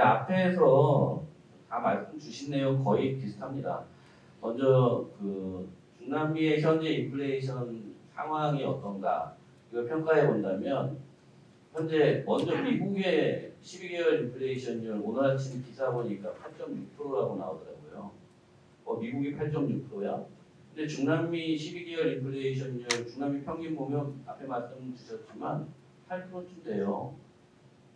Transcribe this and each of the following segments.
앞에서 다 말씀 주신 내용 거의 비슷합니다. 먼저 그 중남미의 현재 인플레이션 상황이 어떤가 이걸 평가해 본다면 현재 먼저 미국의 12개월 인플레이션율 오늘 아침 기사 보니까 8.6%라고 나오더라고요. 어, 미국이 8.6%야? 근데 중남미 12개월 인플레이션율 중남미 평균 보면 앞에 말씀 주셨지만 8%쯤 돼요.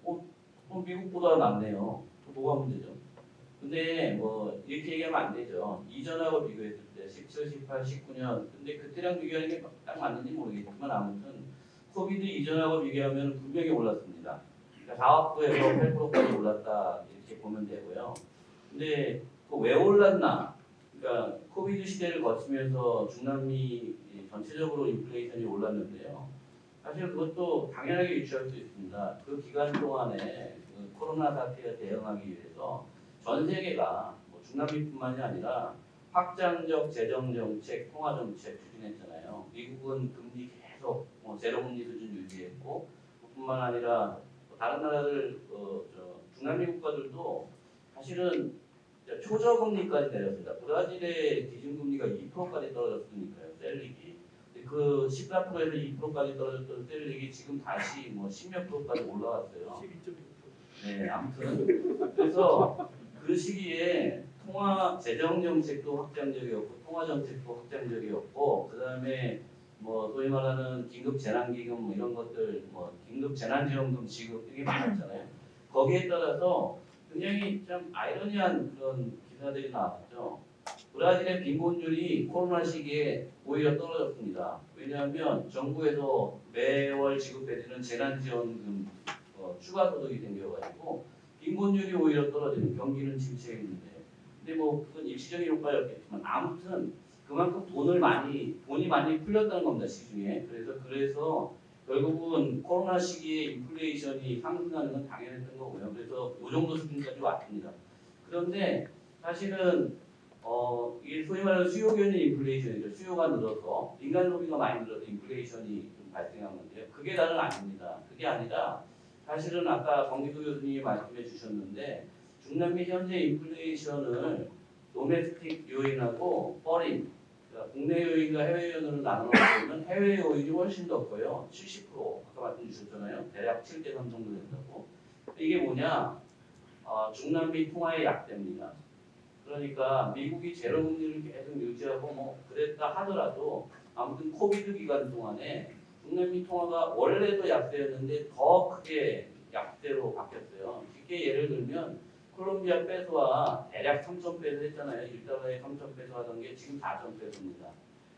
어, 어, 미국보다 낫네요. 그 뭐가 문제죠? 근데 뭐 이렇게 얘기하면 안 되죠. 이전하고 비교했을 때 17, 18, 19년 근데 그때랑 비교하는 게 딱 맞는지 모르겠지만 아무튼 코비드 이전하고 비교하면 분명히 올랐습니다. 그러니까 4학부에서 8%까지 올랐다 이렇게 보면 되고요. 근데 그왜 올랐나? 그러니까 코비드 시대를 거치면서 중남미 전체적으로 인플레이션이 올랐는데요. 사실 그것도 당연하게 유추할 수 있습니다. 그 기간 동안에 그 코로나 사태에 대응하기 위해서 전 세계가 뭐 중남미뿐만이 아니라 확장적 재정 정책, 통화 정책 추진했잖아요. 미국은 금리 계속 뭐 제로 금리 수준 유지했고 뿐만 아니라 뭐 다른 나라들 어, 저 중남미 국가들도 사실은 초저금리까지 내렸습니다. 브라질의 기준금리가 2%까지 떨어졌으니까요, 셀릭이. 근데 그 14%에서 2%까지 떨어졌던 셀릭이 지금 다시 뭐 10몇 프로까지 올라왔어요. 12.6%. 네, 아무튼 그래서 그 시기에 통화 재정 정책도 확장적이었고 통화 정책도 확장적이었고 그 다음에 뭐 소위 말하는 긴급 재난기금 뭐 이런 것들 뭐 긴급 재난지원금 지급 이게 많았잖아요. 거기에 따라서 굉장히 좀 아이러니한 그런 기사들이 나왔죠. 브라질의 빈곤율이 코로나 시기에 오히려 떨어졌습니다. 왜냐하면 정부에서 매월 지급해주는 재난지원금 어, 추가 소득이 생겨가지고 빈곤율이 오히려 떨어지는 경기는 침체했는데. 근데 뭐 그건 일시적인 효과였겠지만 아무튼 그만큼 돈을 많이 돈이 많이 풀렸다는 겁니다 시중에. 그래서 그래서 결국은 코로나 시기에 인플레이션이 상승하는 건 당연했던 거고요. 그래서 이 정도 수준까지 왔습니다. 그런데 사실은 어 이게 소위 말하는 수요 견인 인플레이션이죠 수요가 늘어서 민간 소비가 많이 늘어서 인플레이션이 좀 발생한 건데요 그게 다는 아닙니다 그게 아니라 사실은 아까 정기도 교수님이 말씀해 주셨는데 중남미 현재 인플레이션을 도메스틱 요인하고 퍼린 그러니까 국내 요인과 해외 요인으로 나눠 보면 해외 요인이 훨씬 더 커요. 70% 아까 말씀 주셨잖아요. 대략 7대 3 정도 된다고. 이게 뭐냐? 아, 중남미 통화의 약대입니다. 그러니까 미국이 제로 금리를 계속 유지하고 뭐 그랬다 하더라도 아무튼 코비드 기간 동안에 중남미 통화가 원래도 약세였는데 더 크게 약세로 바뀌었어요. 쉽게 예를 들면 콜롬비아 페소와 대략 3천 페소 했잖아요. 1달러에 3천 페소 하던 게 지금 4천 페소입니다.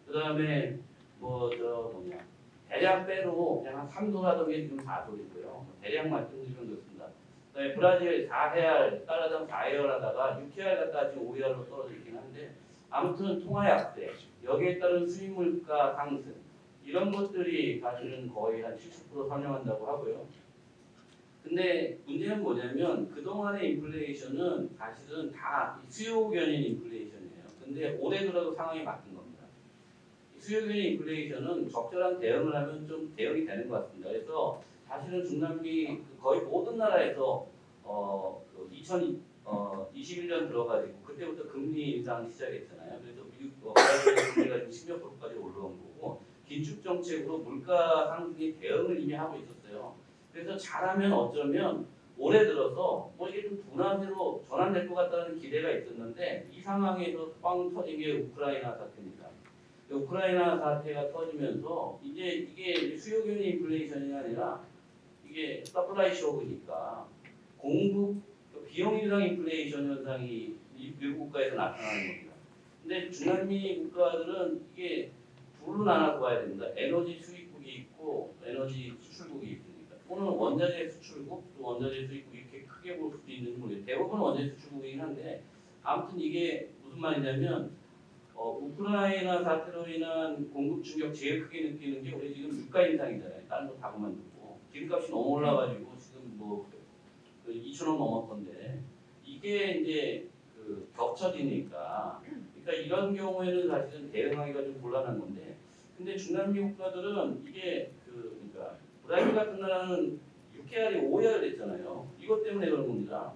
그 다음에 뭐 저 뭐냐 대략 빼로 그냥 한 3도 하던 게 지금 4도이고요. 대략 말씀드리면 그다음에 브라질 4해알 달러당 4해알 하다가 6해알 갔다 지금 5해알로 떨어져 있긴 한데 아무튼 통화 약세 여기에 따른 수입 물가 상승 이런 것들이 사실은 거의 한 70% 상영한다고 하고요. 근데 문제는 뭐냐면 그동안의 인플레이션은 사실은 다 수요 견인 인플레이션이에요. 근데 올해 들어도 상황이 바뀐 겁니다. 이 수요 견인 인플레이션은 적절한 대응을 하면 좀 대응이 되는 것 같습니다. 그래서 사실은 중남미 그 거의 모든 나라에서 어, 2021년 들어가지고 그때부터 금리 인상 시작했잖아요. 그래서 미국 어, 금리가 지금 10몇 프로까지 올라온 거고 긴축 정책으로 물가 상승에 대응을 이미 하고 있었어요. 그래서 잘하면 어쩌면 올해 들어서 뭐 이게 좀 둔화세로 전환될 것 같다는 기대가 있었는데 이 상황에서 빵 터진 게 우크라이나 사태입니다. 우크라이나 사태가 터지면서 이제 이게 수요 견인 인플레이션이 아니라 이게 서플라이 쇼크니까 공급 비용 인상 인플레이션 현상이 이 미국 국가에서 나타나는 겁니다. 근데 중남미 국가들은 이게 둘로 나눠 봐야 됩니다. 에너지 수입국이 있고 에너지 수출국이 있으니까. 또는 원자재 수출국 또 원자재 수입국 이렇게 크게 볼 수도 있는지 모르겠어요. 대부분 원자재 수출국이긴 한데 아무튼 이게 무슨 말이냐면 어, 우크라이나 사태로 인한 공급 충격 제일 크게 느끼는 게 우리 지금 유가 인상이잖아요. 다른 거 다 그만두고 기름값이 너무 올라가지고 지금 뭐 그 2천 원 넘었던데 이게 이제 그 겹쳐지니까 그러니까 이런 경우에는 사실은 대응하기가 좀 곤란한 건데 근데 중남미 국가들은 이게 그 그러니까 브라질 같은 나라는 6개월이 5개월 됐잖아요. 이것 때문에 그런 겁니다.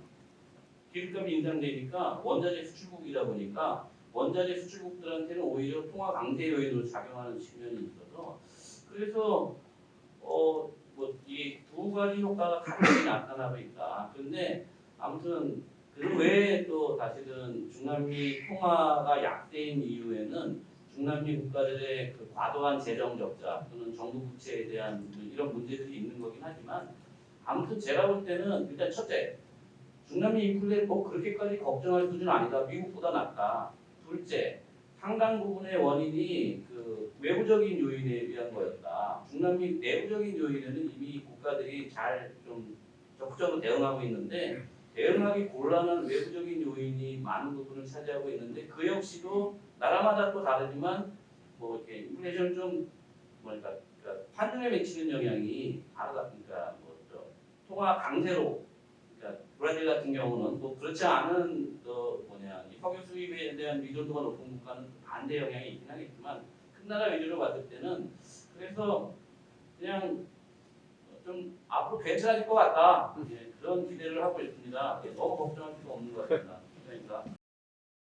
기름값이 인상되니까 원자재 수출국이다 보니까 원자재 수출국들한테는 오히려 통화 강세 요인으로 작용하는 측면이 있어서 그래서 어뭐이 두 가지 효과가 같이 나타나고 있다. 그런데 아무튼 그 외에 또 사실은 중남미 통화가 약세인 이유에는 중남미 국가들의 그 과도한 재정 적자 또는 정부 부채에 대한 이런 문제들이 있는 거긴 하지만 아무튼 제가 볼 때는 일단 첫째 중남미 인플레 뭐 그렇게까지 걱정할 수준은 아니다. 미국보다 낫다. 둘째 상당 부분의 원인이 그 외부적인 요인에 의한 거였다. 중남미 내부적인 요인에는 이미 국가들이 잘 좀 적극적으로 대응하고 있는데 대응하기 곤란한 외부적인 요인이 많은 부분을 차지하고 있는데 그 역시도 나라마다 또 다르지만 뭐 이렇게 인플레이션 좀 뭐랄까 그러니까 환율에 미치는 영향이 다르다 그러니까 뭐저 통화 강세로 브라질 같은 경우는 또 그렇지 않은 또 뭐냐 석유 수입에 대한 의존도가 높은 국가는 반대 영향이 있긴 하겠지만 큰 나라 위주로 봤을 때는 그래서 그냥 좀 앞으로 괜찮아질 것 같다 예, 그런 기대를 하고 있습니다. 예, 너무 걱정할 필요 없는 것 같습니다. 그러니까.